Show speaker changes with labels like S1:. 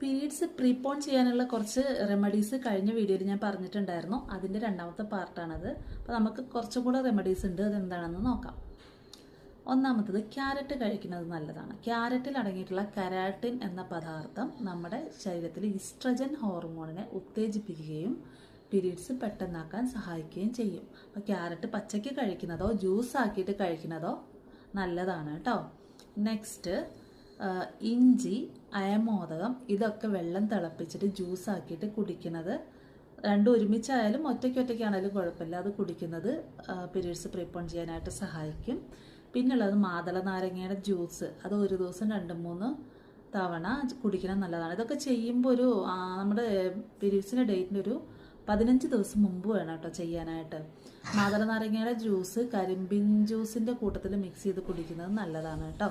S1: Periods prepone ചെയ്യാനുള്ള കുറച്ച് remedies കഴിഞ്ഞ വീഡിയോയിൽ ഞാൻ പറഞ്ഞിട്ടുണ്ടായിരുന്നു. അതിന്റെ രണ്ടാമത്തെ പാർട്ടാണത് അപ്പോൾ നമുക്ക് കുറച്ചും കൂടെ റെമഡീസ് ഉണ്ട്. അതെന്താണെന്ന് നോക്കാം. ഒന്നാമത്തത് ക്യാരറ്റ് കഴിക്കുന്നത് നല്ലതാണ്. ക്യാരറ്റിൽ അടങ്ങിയിട്ടുള്ള കരാട്ടിൻ എന്ന പദാർത്ഥം നമ്മുടെ ശരീരത്തിൽ ഇസ്ട്രജൻ ഹോർമോണിനെ ഉത്തേജിപ്പിക്കുകയും പീരീഡ്സ് പെട്ടെന്നാക്കാൻ സഹായിക്കുകയും ചെയ്യും. അപ്പോൾ ക്യാരറ്റ് പച്ചയ്ക്ക് കഴിക്കുന്നതോ ജ്യൂസ് ആക്കിയിട്ട് കഴിക്കുന്നതോ നല്ലതാണ് കേട്ടോ. നെക്സ്റ്റ് ഇഞ്ചി അയമോദകം ഇതൊക്കെ വെള്ളം തിളപ്പിച്ചിട്ട് ജ്യൂസ് ആക്കിയിട്ട് കുടിക്കുന്നത്. രണ്ടും ഒരുമിച്ചായാലും ഒറ്റയ്ക്ക് ഒറ്റയ്ക്കാണെങ്കിലും കുഴപ്പമില്ല. അത് കുടിക്കുന്നത് പീരീഡ്സ് പ്രീപ്പോൺ ചെയ്യാനായിട്ട് സഹായിക്കും. പിന്നുള്ളത് മാതള നാരങ്ങയുടെ ജ്യൂസ് അത് ഒരു ദിവസം രണ്ട് മൂന്ന് തവണ കുടിക്കണം നല്ലതാണ്. ഇതൊക്കെ ചെയ്യുമ്പോൾ ഒരു നമ്മുടെ പീരീഡ്സിന്റെ ഡേറ്റിന്റെ ഒരു പതിനഞ്ച് ദിവസം മുമ്പ് വേണം കേട്ടോ ചെയ്യാനായിട്ട്. മാതള നാരങ്ങയുടെ ജ്യൂസ് കരിമ്പിൻ ജ്യൂസിന്റെ കൂട്ടത്തിൽ മിക്സ് ചെയ്ത് കുടിക്കുന്നത് നല്ലതാണ് കേട്ടോ.